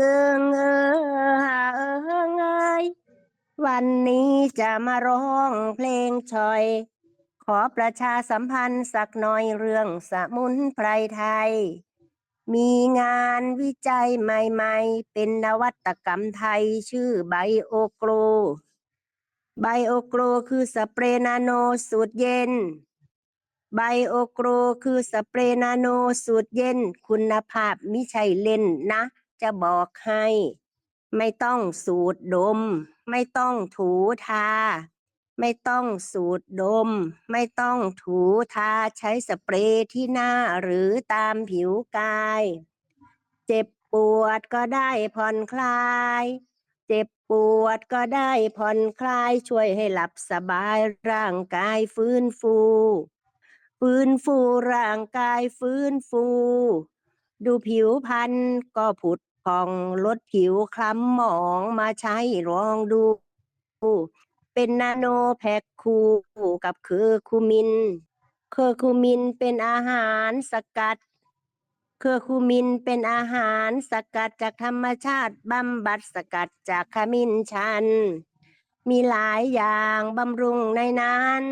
เอิงเออหาเอิงเอยวันนี้จะมาร้องเพลงชอย ขอประชาสัมพันธ์สักหน่อยเรื่องสมุนไพรไทย มีงานวิจัยใหม่ๆ เป็นนวัตกรรมไทยชื่อไบโอโกรไบโอโกรคือสเปรย์นาโนสูตรเย็นไบโอโกรคือสเปรย์นาโนสูตรเย็น คุณภาพมิใช่เล่นนะ จะบอกให้ ไม่ต้องสูดดม ไม่ต้องถูทา ไม่ต้องสูดดม ไม่ต้องถูทาใช้สเปรย์ที่หน้าหรือตามผิวกาย เจ็บปวดก็ได้ผ่อนคลาย เจ็บปวดก็ได้ผ่อนคลายช่วยให้หลับสบายร่างกายฟื้นฟู ฟื้นฟูร่างกายฟื้นฟู ดูผิวพรรณก็ผุดผ่องลดผิวคล้ำหมองมาใช้ลองดู เป็นนาโนแพ็คคูกับเคอร์คูมิน เคอร์คูมินเป็นอาหารสกัด เคอร์คูมินเป็นอาหารสกัดจากธรรมชาติบำบัดสกัดจากขมิ้นชัน มีหลายอย่างบำรุงในนั้น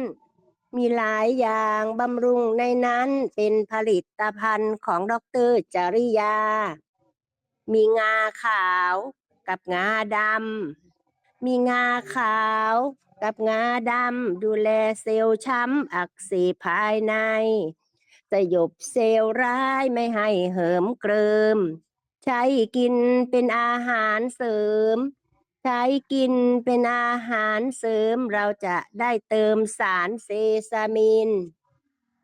มีหลายอย่างบำรุงในนั้นเป็นผลิตภัณฑ์ของดรจริยา มีงาขาวกับงาดำ มีงาขาวกับงาดำ ดูแลเซลล์ช้ำอักเสบภายใน สยบเซลล์ร้ายไม่ให้เหิมเกริม ใช้กินเป็นอาหารเสริม ใช้กินเป็นอาหารเสริมเราจะได้เติมสารเซซามิน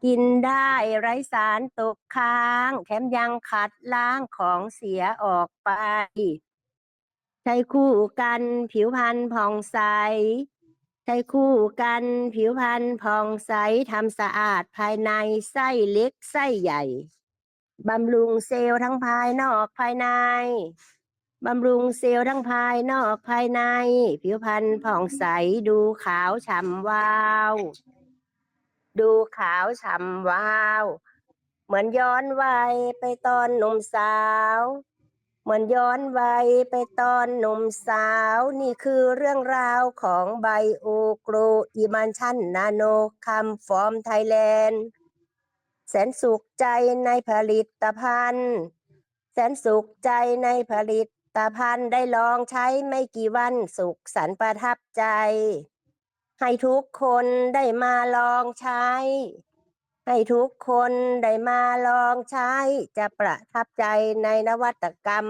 กินได้ไร้สารตกค้าง แถมยังขัดล้างของเสียออกไป ใช้คู่กันผิวพรรณผ่องใส ใช้คู่กันผิวพรรณผ่องใสทำสะอาดภายในไส้เล็กไส้ใหญ่บำรุงเซลล์ทั้งภายนอกภายใน บำรุงเซลล์ทั้งภายนอกภายใน ผิวพรรณผ่องใสดูขาวฉ่ำวาว ดูขาวฉ่ำวาว เหมือนย้อนวัยไปตอนหนุ่มสาว เหมือนย้อนวัยไปตอนหนุ่มสาว นี่คือเรื่องราวของไบโอโกรอิมันชันนาโนคัมฟอร์มไทยแลนด์แสนสุขใจในผลิตภัณฑ์ แสนสุขใจในผลิต ตาพันได้ลองใช้ไม่กี่วันสุขสันประทับใจ ให้ทุกคนได้มาลองใช้ ให้ทุกคนได้มาลองใช้ จะประทับใจในนวัตกรรม